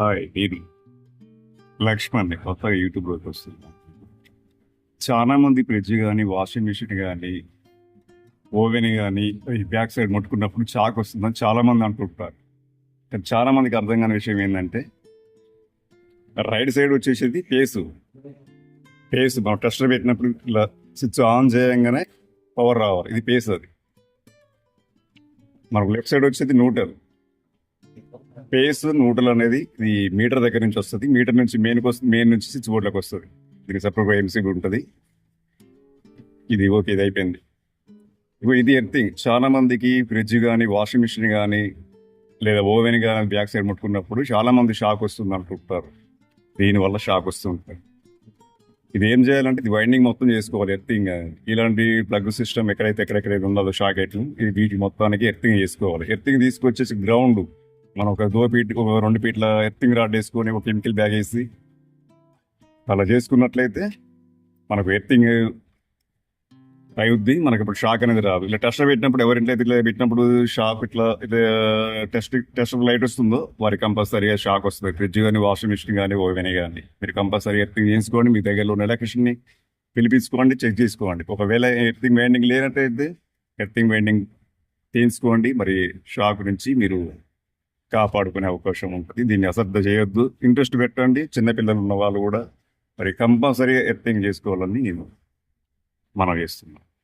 Hi నేను లక్ష్మణ్ కొత్తగా యూట్యూబ్లోకి వస్తున్నా. చాలా మంది ఫ్రిడ్జ్ కానీ వాషింగ్ మిషన్ కానీ ఓవెన్ కానీ ఈ బ్యాక్ సైడ్ ముట్టుకున్నప్పుడు చాక్ వస్తుందని చాలామంది అంటుంటారు కానీ చాలా మందికి అర్థం కాని విషయం ఏంటంటే రైట్ సైడ్ వచ్చేసేది పేసు పేసు మనం టెస్టర్ పెట్టినప్పుడు ఇలా స్విచ్ ఆన్ చేయంగానే పవర్ రావాలి. ఇది పేస్ అది. మనకు లెఫ్ట్ సైడ్ వచ్చేది న్యూట్రల్ పేస్ నూటలు అనేది ఇది మీటర్ దగ్గర నుంచి వస్తుంది. మీటర్ నుంచి మెయిన్ వస్తుంది మెయిన్ నుంచి స్విచ్ బోర్డులోకి వస్తుంది. దీనికి సపరేట్ ఎంసీబీ ఉంటుంది. ఇది ఓకే ఇది అయిపోయింది. ఇప్పుడు ఇది ఎర్తింగ్ చాలా మందికి ఫ్రిడ్జ్ కానీ వాషింగ్ మిషన్ కానీ లేదా ఓవెన్ కానీ బ్యాక్ సైడ్ ముట్టుకున్నప్పుడు చాలా మంది షాక్ వస్తుంది అనుకుంటారు. దీనివల్ల షాక్ వస్తుంటారు ఇది ఏం చేయాలంటే ఇది వైండింగ్ మొత్తం చేసుకోవాలి ఎర్థింగ్ ఇలాంటి ప్లగ్ సిస్టమ్ ఎక్కడైతే ఎక్కడెక్కడైతే ఉందో షాక్ అయితే ఇది వీటి మొత్తానికి ఎర్థింగ్ చేసుకోవాలి. ఎర్థింగ్ తీసుకొచ్చేసి గ్రౌండ్ మనం ఒక దో పీట్ ఒక రెండు పీట్ల ఎర్తింగ్ రాడ్ వేసుకొని ఒక కెమికల్ బ్యాగ్ వేసి అలా చేసుకున్నట్లయితే మనకు ఎర్తింగ్ అవుద్ది మనకి ఇప్పుడు షాక్ అనేది రాదు. ఇలా టెస్ట్ పెట్టినప్పుడు ఎవరింట్లో ఇట్లా పెట్టినప్పుడు షాక్ ఇట్లా ఇట్లా టెస్ట్ టెస్ట్ లైట్ వస్తుందో వారికి కంపల్సరీగా షాక్ వస్తుంది. ఫ్రిడ్జ్ కానీ వాషింగ్ మిషన్ కానీ ఓవెన్ కానీ మీరు కంపల్సరీ ఎర్తింగ్ చేసుకోండి మీ దగ్గరలో ఉన్న ఎలక్ట్రిషన్ని పిలిపించుకోండి చెక్ చేసుకోండి. ఒకవేళ ఎర్తింగ్ వెండింగ్ లేనట్టయితే ఎర్తింగ్ వెండింగ్ తీసుకోండి మరి షాక్ నుంచి మీరు కాపాడుకునే అవకాశం ఉంటుంది. దీన్ని అశ్రద్ధ చేయొద్దు. ఇంట్రెస్ట్ పెట్టండి. చిన్నపిల్లలు ఉన్న వాళ్ళు కూడా మరి కంపల్సరీగా ఎర్తింగ్ చేసుకోవాలని నేను మనం చేస్తున్నాను.